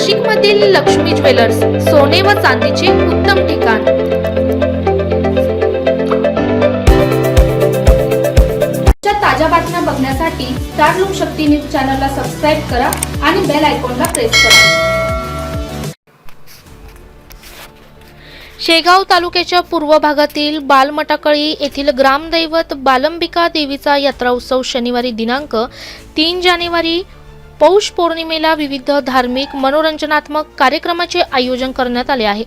नाशिकमधील लक्ष्मी ज्वेलर्स सोने व चांदीचे उत्तम ठिकाण. ताज्या बातम्या बघण्यासाठी स्टार लोक शक्ती न्यूज चॅनलला सबस्क्राईब करा आणि बेल आयकॉनला प्रेस करा. शेगाव तालुक्याच्या पूर्व भागातील बालमटाकळी येथील ग्रामदैवत बालंबिका देवीचा यात्रा उत्सव शनिवारी दिनांक तीन जानेवारी पौष पौर्णिमेला विविध धार्मिक मनोरंजनात्मक कार्यक्रमाचे आयोजन करण्यात आले आहे.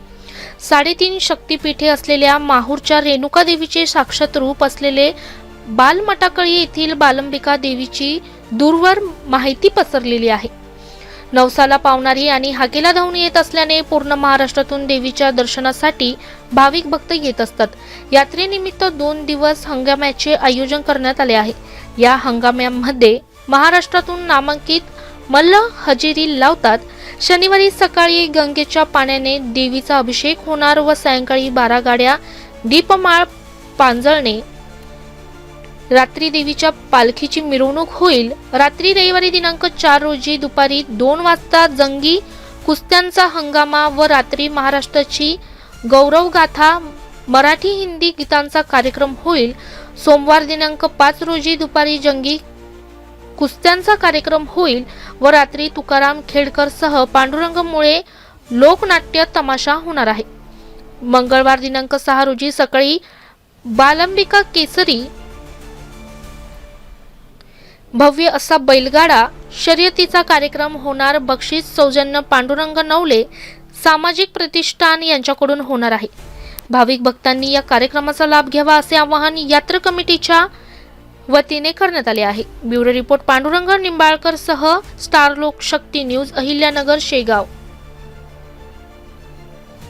साडेतीन शक्तिपीठे असलेल्या माहूरच्या रेणुका देवीचे साक्षात रूप असलेले बालमटाकळी येथील बालंबिका देवीची दूरवर माहिती पसरलेली आहे. नवसाला पावणारी आणि हाकेला धावून येत असल्याने पूर्ण महाराष्ट्रातून देवीच्या दर्शनासाठी भाविक भक्त येत असतात. यात्रेनिमित्त दोन दिवस हंगाम्याचे आयोजन करण्यात आले आहे. या हंगाम्यामध्ये महाराष्ट्रातून नामांकित मल्ल हजेरी लावतात. शनिवारी सकाळी गंगेच्या पाण्याने देवीचा अभिषेक होणार व सायंकाळी बारा गाड्या दीपमाळ पांजळणे. रात्री देवीच्या पालखीची मिरवणूक होईल. रात्री रविवारी दिनांक चार रोजी दुपारी दोन वाजता जंगी कुस्त्यांचा हंगामा व रात्री महाराष्ट्राची गौरव गाथा मराठी हिंदी गीतांचा कार्यक्रम होईल. सोमवार दिनांक पाच रोजी दुपारी जंगी कुस्त्यांचा कार्यक्रम होईल. व रात्री तुकाराम खेडकर सह पांडुरंग मुळे लोकनाट्य तमाशा होणार आहे. मंगळवार दिनांक सहा रोजी सकाळी बालंबिका केसरी भव्य असा बैलगाडा शर्यतीचा कार्यक्रम होणार बक्षीस सौजन्य पांडुरंग नवले सामाजिक प्रतिष्ठान यांच्याकडून होणार आहे. भाविक भक्तांनी या कार्यक्रमाचा लाभ घ्यावा असे आवाहन यात्रा कमिटीच्या वतीने करण्यात आले आहे. ब्युरो रिपोर्ट पांडुरंग निंबाळकर सह स्टार लोक शक्ती न्यूज अहिल्यानगर शेगाव.